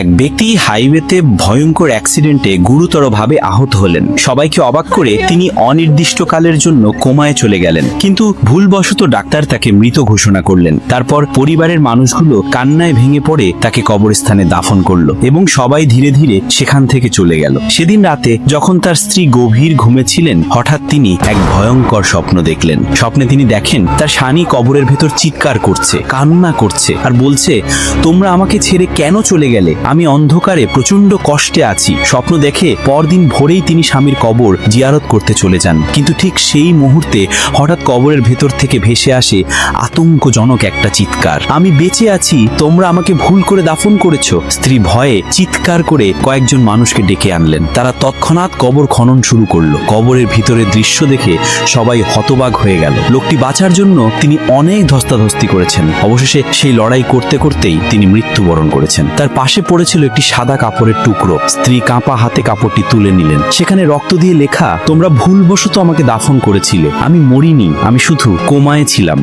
এক ব্যক্তি হাইওয়েতে ভয়ঙ্কর অ্যাক্সিডেন্টে গুরুতরভাবে আহত হলেন। সবাইকে অবাক করে তিনি অনির্দিষ্টকালের জন্য কোমায় চলে গেলেন। কিন্তু ভুলবশত ডাক্তার তাকে মৃত ঘোষণা করলেন। তারপর পরিবারের মানুষগুলো কান্নায় ভেঙে পড়ে তাকে কবরস্থানে দাফন করল এবং সবাই ধীরে ধীরে সেখান থেকে চলে গেল। সেদিন রাতে যখন তার স্ত্রী গভীর ঘুমেছিলেন হঠাৎ তিনি এক ভয়ঙ্কর স্বপ্ন দেখলেন। স্বপ্নে তিনি দেখেন তার স্বামী কবরের ভেতর চিৎকার করছে, কান্না করছে আর বলছে, তোমরা আমাকে ছেড়ে কেন চলে গেলে? আমি অন্ধকারে প্রচণ্ড কষ্টে আছি। স্বপ্ন দেখে পরদিন ভোরেই তিনি স্বামীর কবর জিয়ারত করতে চলে যান। কিন্তু ঠিক সেই মুহূর্তে হঠাৎ কবরের ভেতর থেকে ভেসে আসে আতঙ্কজনক একটা চিৎকার। আমি বেঁচে আছি, তোমরা আমাকে ভুল করে দাফন করেছ। স্ত্রী ভয়ে চিৎকার করে কয়েকজন মানুষকে ডেকে আনলেন। তারা তৎক্ষণাৎ কবর খনন শুরু করল। কবরের ভিতরে দৃশ্য দেখে সবাই হতবাক হয়ে গেল। লোকটি বাঁচার জন্য তিনি অনেক ধস্তাধস্তি করেছেন। অবশেষে সেই লড়াই করতে করতেই তিনি মৃত্যুবরণ করেছেন। তার পাশে পড়েছিল একটি সাদা কাপড়ের টুকরো। স্ত্রী কাঁপা হাতে কাপড়টি তুলে নিলেন। সেখানে রক্ত দিয়ে লেখা, তোমরা ভুলবশত আমাকে দাফন করেছিলে। আমি মরিনি, আমি শুধু কোমায় ছিলাম।